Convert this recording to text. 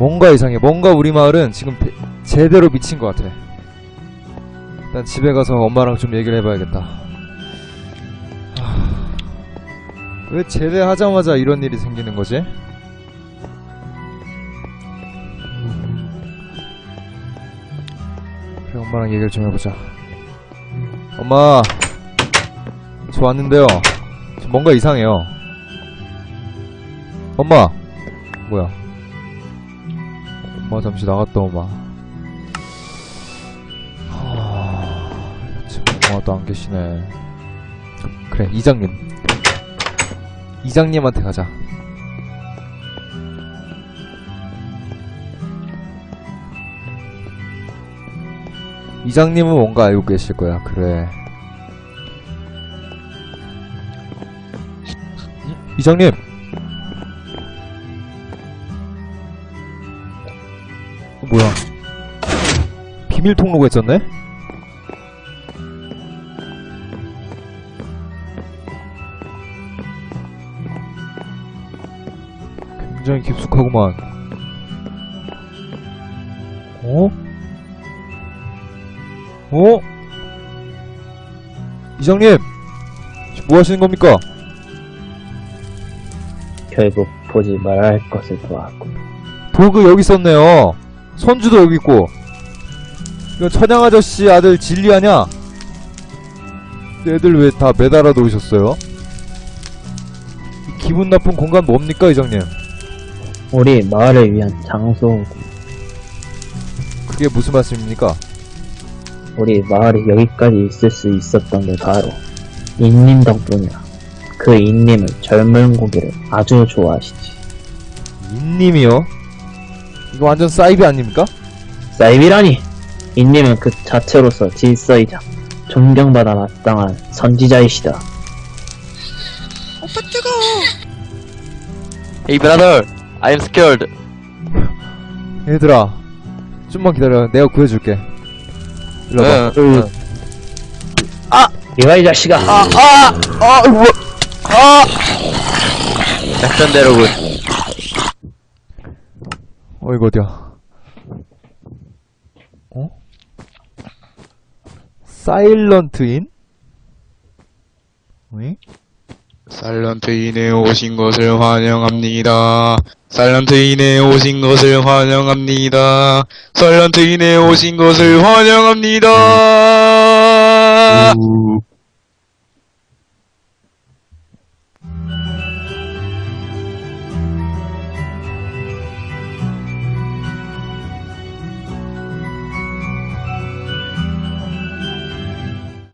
뭔가 이상해. 뭔가 우리 마을은 지금 배- 제대로 미친 것 같아. 일단 집에 가서 엄마랑 좀 얘기를 해봐야겠다. 하... 왜 제대하자마자 이런 일이 생기는 거지? 그래, 엄마랑 얘기를 좀 해보자. 엄마. 지금 뭔가 이상해요. 엄마, 뭐야? 엄마 잠시 나갔다 오마. 하... 지금 엄마가 또안 계시네. 그래, 이장님. 이장님한테 가자. 이장님은 뭔가 알고 계실 거야. 그래. 이- 이장님. 뭐야? 비밀 통로가 있었네? 굉장히 깊숙하구만. 어? 어? 이장님! 지금 뭐 하시는 겁니까? 결국 보지 말아야 할 것을 보았고 도구 여기 있었네요. 손주도 여기 있고. 이거 천양 아저씨 아들 진리 아냐? 애들 왜 다 매달아 놓으셨어요? 이 기분 나쁜 공간 뭡니까, 이장님? 우리 마을을 위한 장소 그게 무슨 말씀입니까? 우리 마을이 여기까지 있을 수 있었던 게 바로 인님 덕분이야 그 인님은 젊은 고기를 아주 좋아하시지 인님이요? 이거 완전 사이비 아닙니까? 사이비라니 인님은 그 자체로서 질서이자 존경받아 마땅한 선지자이시다 Hey brother, I am scared. 얘들아, 좀만 기다려. 내가 구해줄게. 일로 와봐. 응, 응. 이와 이 자식아 아, 아, 뭐, 아! 작전대로군. 어, 이거 어디야? 어? 사일런트인? 응? 살런트인에 오신 것을 환영합니다. 살런트인에 오신 것을 환영합니다. 살런트인에 오신 것을 환영합니다. 우,